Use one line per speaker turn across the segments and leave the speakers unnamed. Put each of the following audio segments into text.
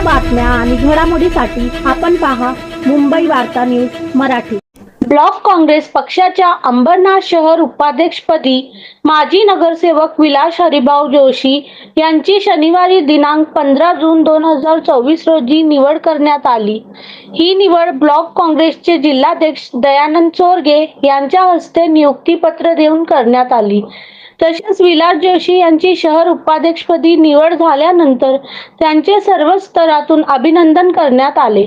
बातम्या आणि घडामोडीसाठी आपण पहा मुंबई वार्ता न्यूज मराठी. ब्लॉक काँग्रेस पक्षाच्या अंबरनाथ शहर उपाध्यक्षपदी माजी नगरसेवक विलास हरिभाऊ जोशी यांची शनिवारी दिनांक पंधरा जून दोन हजार चोवीस रोजी निवड करण्यात आली. ही निवड ब्लॉक काँग्रेसचे जिल्हाध्यक्ष दयानंद चोरगे यांच्या हस्ते नियुक्तीपत्र देऊन करण्यात आली. तसेच विलास जोशी यांची शहर उपाध्यक्षपदी निवड झाल्यानंतर त्यांचे सर्व स्तरातून अभिनंदन करण्यात आले.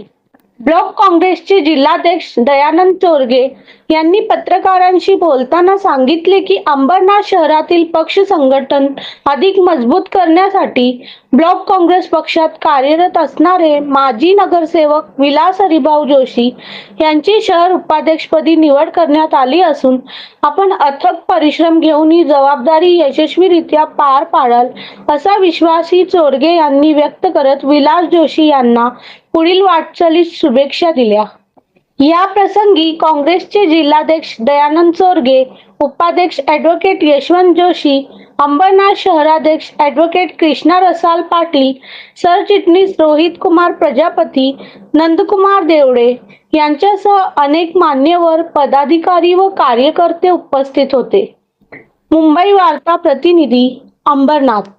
ब्लॉक काँग्रेसचे जिल्हाध्यक्ष दयानंद चोरगे यांनी पत्रकारांशी बोलताना सांगितले की अंबरनाथ शहरातील पक्ष संघटन अधिक मजबूत करण्यासाठी ब्लॉक काँग्रेस पक्षात कार्यरत असणारे माजी नगरसेवक विलास हरिभाऊ जोशी यांची शहर उपाध्यक्षपदी निवड करण्यात आली असून आपण अथक परिश्रम घेऊन ही जबाबदारी यशस्वीरित्या पार पाडाल असा विश्वासही चोरगे यांनी व्यक्त करत विलास जोशी यांना पुढील वाटचालीस शुभेच्छा दिल्या. या प्रसंगी काँग्रेसचे जिल्हाध्यक्ष दयानंद चोरगे उपाध्यक्ष ॲडव्होकेट यशवंत जोशी अंबरनाथ शहराध्यक्ष ॲडव्होकेट कृष्णा रसाल पाटील सरचिटणीस रोहित कुमार प्रजापती नंदकुमार देवडे यांच्यासह अनेक मान्यवर पदाधिकारी व कार्यकर्ते उपस्थित होते. मुंबई वार्ता प्रतिनिधी अंबरनाथ